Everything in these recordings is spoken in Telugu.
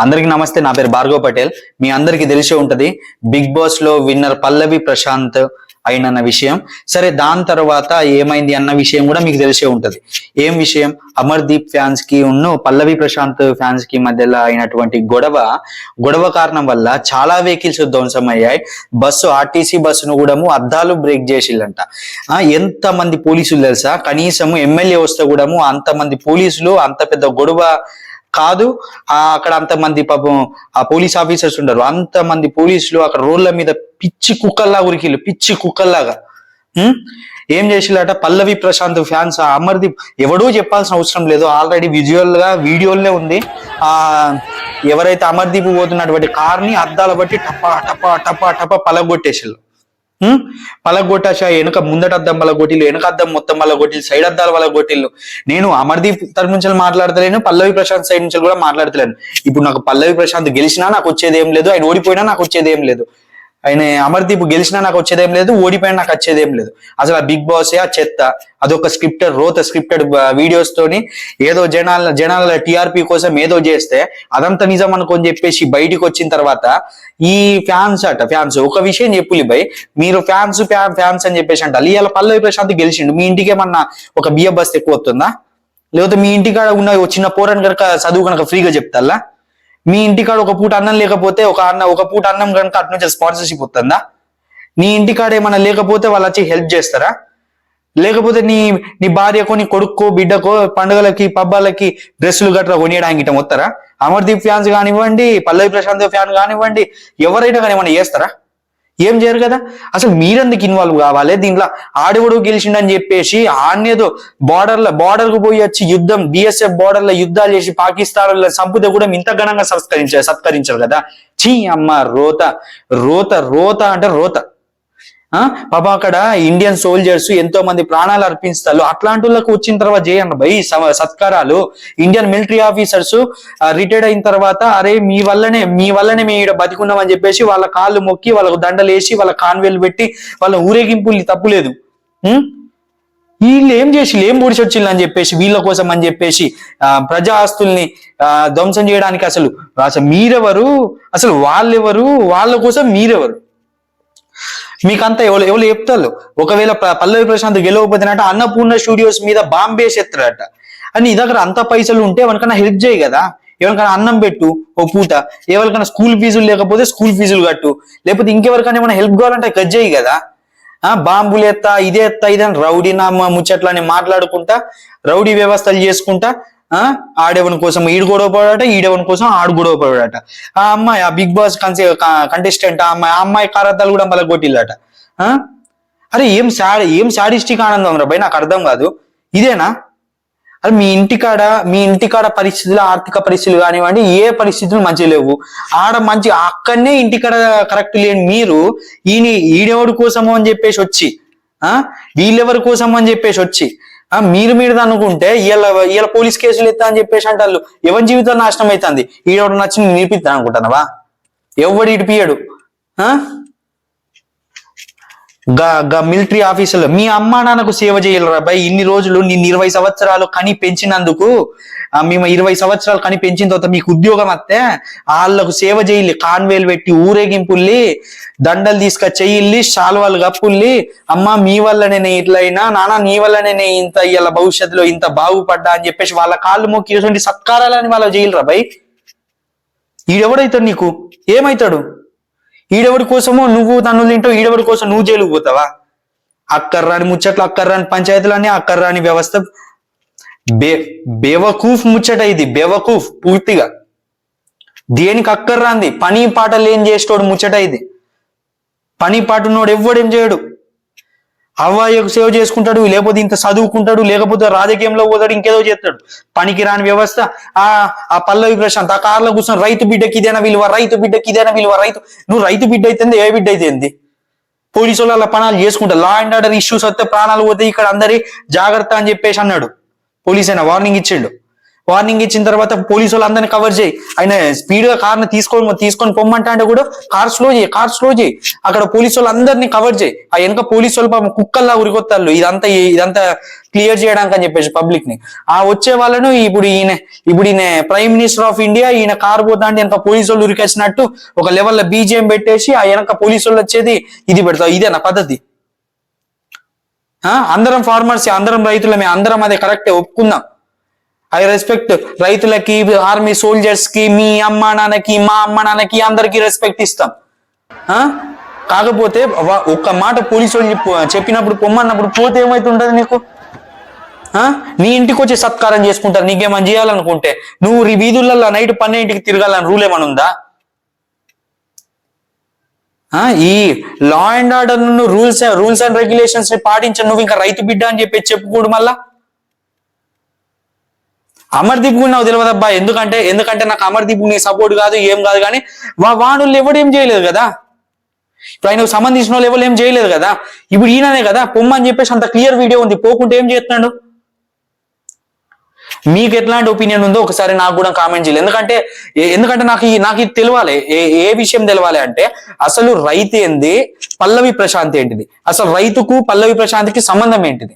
అందరికి నమస్తే నా పేరు భార్గవ్ పటేల్. మీ అందరికి తెలిసే ఉంటది బిగ్ బాస్లో విన్నర్ పల్లవి ప్రశాంత్ అయినన్న విషయం. సరే దాని తర్వాత ఏమైంది అన్న విషయం కూడా మీకు తెలిసే ఉంటది. ఏం విషయం? అమర్దీప్ ఫ్యాన్స్కి ఉన్న పల్లవి ప్రశాంత్ ఫ్యాన్స్కి మధ్యలో అయినటువంటి గొడవ. గొడవ కారణం వల్ల చాలా వెహికల్స్ ధ్వంసం అయ్యాయి. బస్సు ఆర్టీసీ బస్సును కూడా అద్దాలు బ్రేక్ చేసిల్లంట. ఎంత మంది పోలీసులు తెలుసా? కనీసం ఎమ్మెల్యే వస్తే కూడా అంత మంది పోలీసులు అంత పెద్ద గొడవ కాదు. ఆ అక్కడ అంతమంది పాపం ఆ పోలీస్ ఆఫీసర్స్ ఉండరు. అంతమంది పోలీసులు అక్కడ రోడ్ల మీద పిచ్చి కుక్కల్లా ఉరికిళ్ళు. పిచ్చి కుక్కల్లాగా. ఏం చేసిల్లట పల్లవి ప్రశాంత్ ఫ్యాన్స్ అమర్దీప్. ఎవడూ చెప్పాల్సిన అవసరం లేదు. ఆల్రెడీ విజువల్గా వీడియోలే ఉంది. ఆ ఎవరైతే అమర్దీప్ పోతున్నటువంటి కార్ని అద్దాల బట్టి టపా టపా టపా టపా పలగొట్టేసిళ్ళు. ఉం? పలగొట్టాశా వెనక ముందట అద్దం పలగొట్టిల్లు వెనక అద్దం మొత్తం పలగొట్టిల్లు సైడ్ అద్దాలు పలగొట్టిల్లు. నేను అమర్దీప్ తరపు నుంచి మాట్లాడతలేను పల్లవి ప్రశాంత్ సైడ్ నుంచి కూడా మాట్లాడతలేను. ఇప్పుడు నాకు పల్లవి ప్రశాంత్ గెలిచినా నాకు వచ్చేది ఏం లేదు ఆయన ఓడిపోయినా నాకు వచ్చేది ఏం లేదు. ఆయన అమర్దీప్ గెలిచినా నాకు వచ్చేది ఏం లేదు ఓడిపోయినా నాకు వచ్చేదేం లేదు. అసలు ఆ బిగ్ బాస్ ఆ చెత్త అదొక స్క్రిప్టెడ్ రోత స్క్రిప్టెడ్ వీడియోస్ తోని ఏదో జనాల జనాల టిఆర్పి కోసం ఏదో చేస్తే అదంతా నిజం అనుకొని చెప్పేసి బయటికి వచ్చిన తర్వాత ఈ ఫ్యాన్స్ అట ఫ్యాన్స్ ఒక విషయం చెప్పులి భయ్ మీరు ఫ్యాన్స్ ఫ్యాన్స్ అని చెప్పేసి అంటారు. ఇవాళ పల్లవి ప్రశాంత్ గెలిచిండు. మీ ఇంటికి ఏమన్నా ఒక బియ్య బస్ ఎక్కువ వస్తుందా? లేకపోతే మీ ఇంటికాడ ఉన్న చిన్న పోరని కనుక చదువు కనుక ఫ్రీగా చెప్తారా? మీ ఇంటికాడ ఒక పూట అన్నం లేకపోతే ఒక అన్న ఒక పూట అన్నం కనుక అటు నుంచి స్పాన్సర్షిప్ వస్తుందా? నీ ఇంటికాడ ఏమైనా లేకపోతే వాళ్ళు వచ్చి హెల్ప్ చేస్తారా? లేకపోతే నీ నీ భార్యకో నీ కొడుక్కో బిడ్డకో పండుగలకి పబ్బాలకి డ్రెస్సులు గట్రా కొనియడానికి వస్తారా? అమర్దీప్ ఫ్యాన్స్ కానివ్వండి పల్లవి ప్రశాంత్ ఫ్యాన్ కానివ్వండి ఎవరైనా కానీ ఏమైనా చేస్తారా ఏం చేయరు కదా? అసలు మీరెందుకు ఇన్వాల్వ్ కావాలి? దీంట్లో ఆడెవడు గెలిచిండని చెప్పేసి ఆడనేదో బార్డర్లో బార్డర్కు బార్డర్ పోయి వచ్చి యుద్ధం బిఎస్ఎఫ్ బార్డర్లో యుద్ధాలు చేసి పాకిస్తాన్ సంపుతే కూడా ఇంత ఘనంగా సత్కరించారు సత్కరించారు కదా? చీ అమ్మ రోత. రోత రోత అంటే రోత. పాప అక్కడ ఇండియన్ సోల్జర్స్ ఎంతో మంది ప్రాణాలు అర్పిస్తారు. అట్లాంటి వాళ్ళకు వచ్చిన తర్వాత చేయండి భయ్ సత్కారాలు. ఇండియన్ మిలిటరీ ఆఫీసర్స్ రిటైర్డ్ అయిన తర్వాత అరే మీ వల్లనే మీ వల్లనే మేము ఇక్కడ బతికున్నామని చెప్పేసి వాళ్ళ కాళ్ళు మొక్కి వాళ్ళకు దండలు వేసి వాళ్ళ కాన్వేలు పెట్టి వాళ్ళ ఊరేగింపులు తప్పులేదు. వీళ్ళు ఏం చేసి ఏం పొడిచి అని చెప్పేసి వీళ్ళ కోసం అని చెప్పేసి ఆ, ప్రజా ఆస్తుల్ని ఆ, ధ్వంసం చేయడానికి అసలు అసలు మీరెవరు? అసలు వాళ్ళెవరు? వాళ్ళ కోసం మీరెవరు? మీకంతా ఎవరు ఎవరు చెప్తారు? ఒకవేళ పల్లవి ప్రశాంత్ గెలవకపోతేనట అన్నపూర్ణ స్టూడియోస్ మీద బాంబే ఎత్తారట. అని నీ దగ్గర అంత పైసలు ఉంటే ఎవరికైనా హెల్ప్ చేయి కదా. ఎవరికైనా అన్నం పెట్టు ఓ పూట. ఎవరికైనా స్కూల్ ఫీజులు లేకపోతే స్కూల్ ఫీజులు కట్టు. లేకపోతే ఇంకెవరికైనా ఏమైనా హెల్ప్ కావాలంటే కట్ చేయి కదా. ఆ బాంబులు ఎత్తా ఇదే ఎత్తా ఇదని రౌడీ నా ముచ్చట్లని మాట్లాడుకుంటా రౌడీ వ్యవస్థలు చేసుకుంటా ఆడేవని కోసం ఈడు గొడవ పడాట ఈడేవని కోసం ఆడు గొడవ పడాట ఆ అమ్మాయి ఆ బిగ్ బాస్ కన్సే కంటెస్టెంట్ ఆ అమ్మాయి ఆ అమ్మాయి కారద్దాలు కూడా మళ్ళీ కొట్టిల్లట. అరే ఏం సాడ్ ఏం సాడిస్టిక్ ఆనందం రా నాకు అర్థం కాదు. ఇదేనా? అరే మీ ఇంటికాడ మీ ఇంటికాడ పరిస్థితులు ఆర్థిక పరిస్థితులు కానివ్వండి ఏ పరిస్థితులు మంచి లేవు. ఆడ మంచి అక్కడనే ఇంటికాడ కరెక్ట్ లేని మీరు ఈయన ఈడెవడి కోసము అని చెప్పేసి వచ్చి ఆ? వీళ్ళెవరి కోసము అని చెప్పేసి వచ్చి మీరు మీరు అనుకుంటే వీళ్ళ వీళ్ళ పోలీస్ కేసులు ఎత్తా అని చెప్పేసి అంటారు ఎవరి జీవితం నాశనం అవుతుంది ఈడెవడు నచ్చి నిరూపిద్దాం అనుకుంటున్నావా? ఎవడు ఇడిపియడు ఆ? గా మిలిటరీ ఆఫీసులో మీ అమ్మా నాన్నకు సేవ చేయలేరా బాయ్ ఇన్ని రోజులు నిన్ను ఇరవై సంవత్సరాలు కని పెంచినందుకు మేము ఇరవై సంవత్సరాలు కని పెంచిన తర్వాత మీకు ఉద్యోగం వస్తే వాళ్ళకు సేవ చేయాలి కాన్వేలు పెట్టి ఊరేగింపుల్లి దండలు తీసుకొచ్చేయిల్లి శాల్వాలు కప్పుల్లి అమ్మ మీ వల్లనే నేను ఇట్లయినా నాన్న నీ వల్లనే నేను ఇంత ఇవాళ భవిష్యత్తులో ఇంత బాగుపడ్డా అని చెప్పేసి వాళ్ళ కాళ్ళు మొక్కి ఇటువంటి సత్కారాలని వాళ్ళు చేయలేరా బై? ఈడెవడైతాడు నీకు? ఏమైతాడు? ఈడెవడి కోసమో నువ్వు తను తింటావు ఈడెవడి కోసం నువ్వు జైలుకు పోతావా? అక్కర్రాని ముచ్చట్లు అక్కర్రాని పంచాయతీలన్నీ అక్కర్రాని వ్యవస్థ బే బేవకూఫ్ ముచ్చట ఇది బేవకూఫ్ పూర్తిగా. దేనికి అక్కర్రాంది? పని పాట లేని చేసేటోడు ముచ్చట ఇది. పని పాట ఉన్నోడు ఎవ్వడేం చేయడు. అవ్వాయకు సేవ చేసుకుంటాడు లేకపోతే ఇంత చదువుకుంటాడు లేకపోతే రాజకీయంలో పోతాడు ఇంకేదో చేస్తాడు. పనికి రాని వ్యవస్థ ఆ ఆ పల్లవి ప్రశాంత్ ఆ కార్లో కూర్చొని రైతు బిడ్డకి ఇదేనా విలువ రైతు బిడ్డకి ఇదేనా విలువ రైతు నువ్వు రైతు బిడ్డ అయితే ఏ బిడ్డ అయితే పోలీసు వాళ్ళు అలా పనాలు చేసుకుంటారు లా అండ్ ఆర్డర్ ఇష్యూస్ వస్తే ప్రాణాలు పోతే ఇక్కడ అందరి జాగ్రత్త అని చెప్పేసి అన్నాడు. పోలీస్ అయినా వార్నింగ్ ఇచ్చిండు. వార్నింగ్ ఇచ్చిన తర్వాత పోలీసు వాళ్ళు అందరిని కవర్ చేయి. ఆయన స్పీడ్గా కార్ని తీసుకొని తీసుకొని పొమ్మంటా అంటే కూడా కార్ స్లో చేయి కార్ స్లో చేయి. అక్కడ పోలీసు వాళ్ళు అందరినీ కవర్ చేయి. ఆ వెనక పోలీసు వాళ్ళు పాపం కుక్కల్లా ఉరికొత్తాళ్ళు. ఇదంతా ఇదంతా క్లియర్ చేయడానికి అని చెప్పేసి పబ్లిక్ని. ఆ వచ్చే వాళ్ళను ఇప్పుడు ఈయన ఇప్పుడు ఈయన ప్రైమ్ మినిస్టర్ ఆఫ్ ఇండియా ఈయన కార్ పోతా అంటే వెనక పోలీసు వాళ్ళు ఉరికేసినట్టు ఒక లెవెల్లో బీజేఎం పెట్టేసి ఆ వెనక పోలీసు వాళ్ళు వచ్చేది ఇది పెడతావు. ఇదే నా పద్ధతి? అందరం ఫార్మర్స్ అందరం రైతులమే అందరం అది కరెక్టే ఒప్పుకుందాం. ఐ రెస్పెక్ట్ రైతులకి ఆర్మీ సోల్జర్స్కి మీ అమ్మ నాన్నకి మా అమ్మ నాన్నకి అందరికి రెస్పెక్ట్ ఇస్తాం. ఆ? కాకపోతే ఒక్క మాట పోలీసు వాళ్ళు చెప్పినప్పుడు పొమ్మన్నప్పుడు పోతే ఏమైతుంటది నీకు? నీ ఇంటికి వచ్చి సత్కారం చేసుకుంటారు నీకేమని చేయాలనుకుంటే. నువ్వు ఈ వీధులలో నైట్ పన్నెంటికి తిరగాలని రూల్ ఏమైనా ఉందా? ఈ law and order rules rules and రెగ్యులేషన్స్ని పాటించను నువ్వు ఇంకా రైతు బిడ్డ అని చెప్పి చెప్పుకోడు మళ్ళా. అమర్దీప్ కూడా నాకు తెలియదబ్బా ఎందుకంటే ఎందుకంటే నాకు అమర్దీప్ నీ సపోర్ట్ కాదు ఏం కాదు కానీ వా వాడు ఎవడు ఏం చేయలేదు కదా? ఇప్పుడు ఆయనకు సంబంధించిన వాళ్ళు ఎవరు ఏం చేయలేదు కదా? ఇప్పుడు ఈయననే కదా పొమ్మని చెప్పేసి అంత క్లియర్ వీడియో ఉంది. పోకుంటే ఏం చేస్తున్నాడు? మీకు ఎట్లాంటి ఒపీనియన్ ఉందో ఒకసారి నాకు కూడా కామెంట్ చేయాలి ఎందుకంటే ఎందుకంటే నాకు నాకు ఇది తెలవాలి ఏ ఏ విషయం తెలవాలి అంటే అసలు రైతు ఏంది పల్లవి ప్రశాంత్ ఏంటిది? అసలు రైతుకు పల్లవి ప్రశాంత్కి సంబంధం ఏంటిది?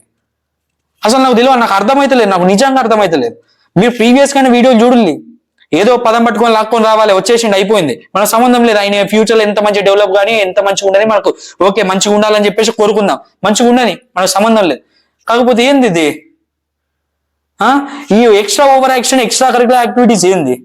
అసలు నాకు తెలియదు నాకు అర్థమైతలేదు నాకు నిజంగా అర్థమైతలేదు. మీరు ప్రీవియస్ కానీ వీడియోలు చూడండి. ఏదో పదం పట్టుకొని లాక్కొని రావాలి వచ్చేసిండి అయిపోయింది. మన సంబంధం లేదు ఆయన ఫ్యూచర్లో ఎంత మంచి డెవలప్ కానీ ఎంత మంచిగా ఉండని మనకు. ఓకే మంచిగా ఉండాలని చెప్పేసి కోరుకుందాం. మంచిగా ఉండని మనకు సంబంధం లేదు. కాకపోతే ఏంది ఇది? ఈ extra over action extra curricular activities ఏంది?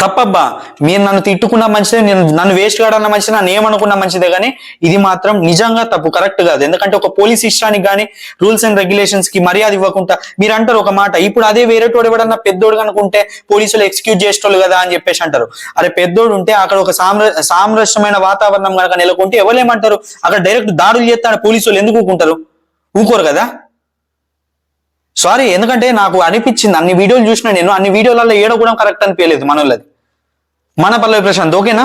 తప్పబ్బా. మీరు నన్ను తిట్టుకున్న మంచిదే నేను నన్ను వేస్ట్ కాడన్న మంచిదే నన్ను ఏమనుకున్న మంచిదే కానీ ఇది మాత్రం నిజంగా తప్పు కరెక్ట్ కాదు. ఎందుకంటే ఒక పోలీస్ ఇష్టానికి కానీ రూల్స్ అండ్ రెగ్యులేషన్స్కి మర్యాద ఇవ్వకుండా మీరు అంటారు ఒక మాట ఇప్పుడు అదే వేరేటోడు ఎవడన్నా పెద్దోడు అనుకుంటే పోలీసులు ఎక్స్క్యూజ్ చేసేటోళ్ళు కదా అని చెప్పేసి అంటారు. అరే పెద్దోడు ఉంటే అక్కడ ఒక సామ్ర సామరస్యమైన వాతావరణం కనుక నెలకొంటే ఎవరేమంటారు అక్కడ డైరెక్ట్ దాడులు చేస్తాడు పోలీసులు ఎందుకు ఊకుంటారు? ఊకోరు కదా? సారీ ఎందుకంటే నాకు అనిపించింది అన్ని వీడియోలు చూసిన నేను అన్ని వీడియోలలో ఏడో కూడా కరెక్ట్ అనిపించలేదు మనోళ్ళది. మన పల్లవి ప్రశాంత్ ఓకేనా?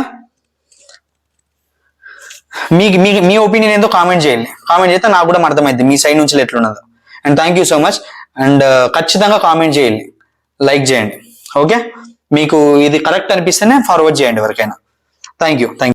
మీకు మీ మీ ఒపీనియన్ ఏందో కామెంట్ చేయండి. కామెంట్ చేస్తే నాకు కూడా అర్థమైంది మీ సైడ్ నుంచి ఎట్లున్నదో. And thank you so much and ఖచ్చితంగా కామెంట్ చేయండి. లైక్ చేయండి. ఓకే మీకు ఇది కరెక్ట్ అనిపిస్తేనే ఫార్వర్డ్ చేయండి ఎవరికైనా. Thank you thank